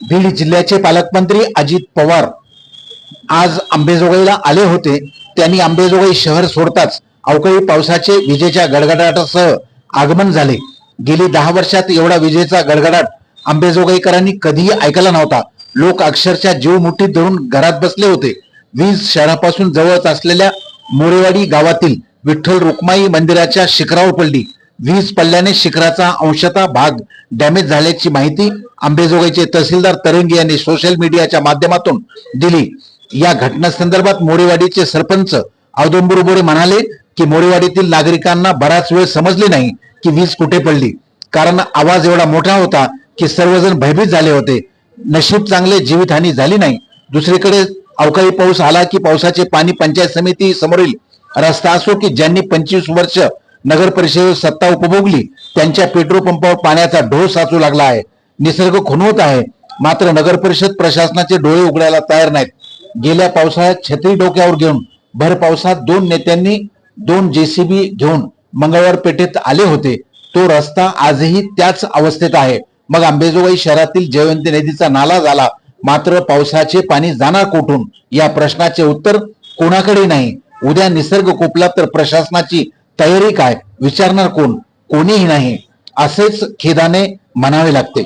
बीड जिल्ह्याचे पालकमंत्री अजित पवार आज आंबेजोगाईला आले होते. त्यांनी आंबेजोगाई शहर सोडताच अवकाळी पावसाचे विजेच्या गडगडाटासह आगमन झाले. गेली दहा वर्षात एवढा विजेचा गडगडाट आंबेजोगाईकरांनी कधीही ऐकला नव्हता. लोक अक्षरशः जीव मुठीत धरून घरात बसले होते. वीज शहरापासून जवळच असलेल्या मोरेवाडी गावातील विठ्ठल रुक्माई मंदिराच्या शिखरावर पडली. वीज पडल्याने शिखराचा अंशतः भाग डॅमेज झाल्याची माहिती आंबेजोगाईचे तहसीलदार तरंगी यांनी सोशल मीडियाच्या माध्यमातून दिली. या घटनेसंदर्भात मोरेवाडीचे सरपंच औदंबर म्हणाले की मोरेवाडीतील नागरिकांना बराच वेळ समजले नाही की वीज कुठे पडली. कारण आवाज एवढा मोठा होता की सर्वजण भयभीत झाले होते. नशीब चांगले जीवितहानी झाली नाही. दुसरीकडे अवकाळी पाऊस आला की पावसाचे पाणी पंचायत समिती समोरील रस्ता असो की ज्यांनी पंचवीस वर्ष नगर परिषदेवर सत्ता उपभोगली त्यांच्या पेट्रोल पंपावर पाण्याचा ढोस साचू लागला आहे. निसर्ग खुणवत आहे. मात्र नगर परिषद प्रशासनाचे डोळे उघडायला तयार नाहीत. गेल्या पावसाळ्यात छत्री डोक्यावर घेऊन भर पावसात दोन नेत्यांनी दोन जेसीबी घेऊन मंगळवार पेठेत आले होते. तो रस्ता आजही त्याच अवस्थेत आहे. मग आंबेजोगाई शहरातील जयवंती नदीचा नाला झाला. मात्र पावसाचे पाणी जाणार कुठून? या प्रश्नाचे उत्तर कोणाकडे नाही. उद्या निसर्ग कोपला तर प्रशासनाची तयारी काय? विचारणार कोण? कोणीही नाही. असेच खेदाने म्हणावे लागते.